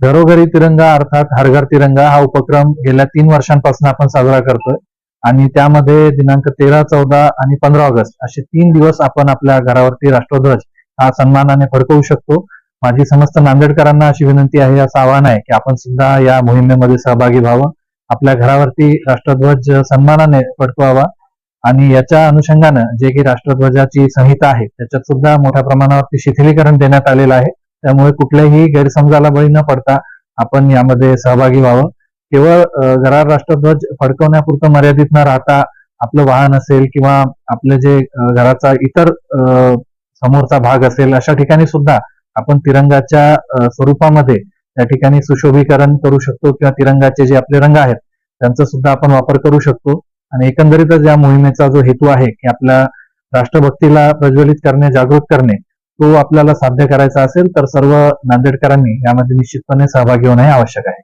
घरोघरी तिरंगा अर्थात हर घर तिरंगा हा उपक्रम गेल्या तीन वर्षांपासून आपण साजरा करतोय. आणि त्यामध्ये दिनांक तेरा चौदा आणि पंधरा ऑगस्ट असे तीन दिवस आपण आपल्या घरावरती राष्ट्रध्वज हा सन्मानाने फडकवू शकतो. माझी समस्त नांदेडकरांना अशी विनंती आहे असं आवाहन आहे की आपण सुद्धा या मोहिमेमध्ये सहभागी व्हावं. आपल्या घरावरती राष्ट्रध्वज सन्मानाने फडकवावा. आणि याच्या अनुषंगानं जे की राष्ट्रध्वजाची संहिता आहे त्याच्यात सुद्धा मोठ्या प्रमाणावरती शिथिलीकरण देण्यात आलेलं आहे. त्यामुळे कुठल्याही गैरसमजाला बळी न पडता आपण यामध्ये सहभागी व्हावं. केवळ अ, घरावर राष्ट्रध्वज फडकवण्यापुरतं मर्यादित न राहता आपलं वाहन असेल किंवा आपलं जे घराचा इतर समोरचा भाग असेल अशा ठिकाणी सुद्धा आपण तिरंगाच्या स्वरूपामध्ये त्या ठिकाणी सुशोभीकरण करू शकतो किंवा तिरंगाचे जे आपले रंग आहेत त्यांचा सुद्धा आपण वापर करू शकतो. आणि एकंदरीतच या मोहिमेचा जो हेतू आहे की आपल्या राष्ट्रभक्तीला प्रज्वलित करणे जागृत करणे तो आपल्याला साध्य करायचा असेल तर सर्व नांदेडकरांनी यामध्ये निश्चितपणे सहभागी होणे हे आवश्यक आहे.